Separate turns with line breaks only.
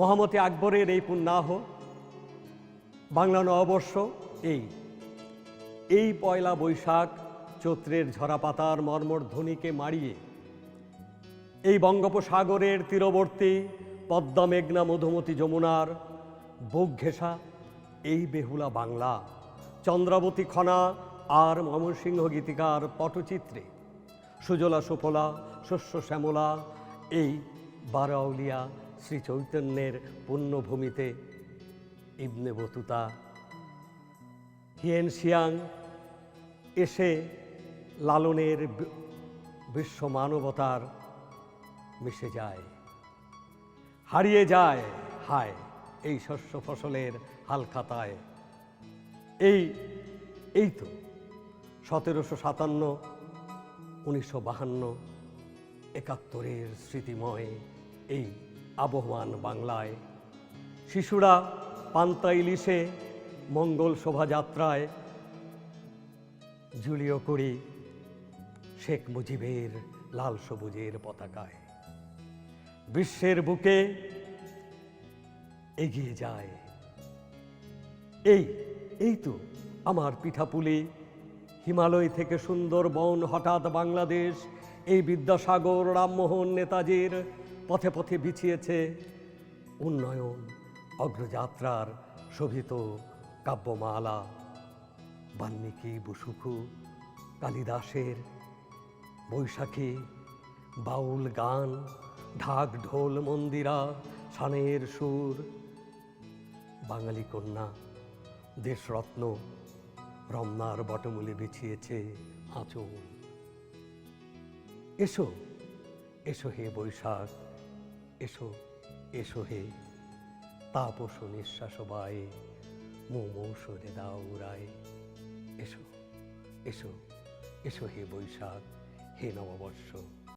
মহামতি আকবরের এই পুণ্যাহ, বাংলা নববর্ষ, এই। এই পয়লা বৈশাখ চৈত্রের ঝরা পাতার মর্মর ধ্বনিকে মারিয়ে এই বঙ্গোপসাগরের তীরবর্তী পদ্মা মেঘনা মধুমতি যমুনার বুক ঘেঁষা এই বেহুলা বাংলা, চন্দ্রাবতী খনা আর ময়মনসিংহ গীতিকার পটচিত্রে, সুজলা সুফলা, শস্য শ্যামলা, এই বারাউলিয়া শ্রী চৈতন্যের পুণ্যভূমিতে ইবনে বতুতা, হিয়েন শিয়াং এসে লালনের বিশ্ব মানবতার মিশে যায়, হারিয়ে যায়, হায়, এই শস্য ফসলের হালখাতায়। এই এই তো সতেরোশো সাতান্ন, উনিশশো বাহান্ন, একাত্তরের স্মৃতিময় এই আবহমান বাংলায়। শিশুরা পান্তা ইলিশে মঙ্গল শোভাযাত্রায়। জুলিও করি শেখ মুজিবের লাল সবুজের পতাকায়। বিশ্বের বুকে এগিয়ে যায়। এই এই তো আমার পিঠাপুলি। হিমালয় থেকে সুন্দরবন, হঠাৎ বাংলাদেশ। এই বিদ্যাসাগর, রামমোহন নেতাজির পথে পথে বিছিয়েছে উন্নয়ন, অগ্রযাত্রার শোভিত কাব্যমালা। বাল্মীকি বসুখু কালিদাসের বৈশাখী, বাউল গান, ঢাক ঢোল মন্দিরা সানের সুর। বাঙালি কন্যা, দেশরত্ন, রমনার বটমূলে বিছিয়েছে আঁচল। এসো এসো হে বৈশাখ। এসো এসো হে। তাপস নিঃশ্বাস বায়ে মোমৌসরে দাও উড়ায় এসো এসো এসো হে বৈশাখ, হে নববর্ষ।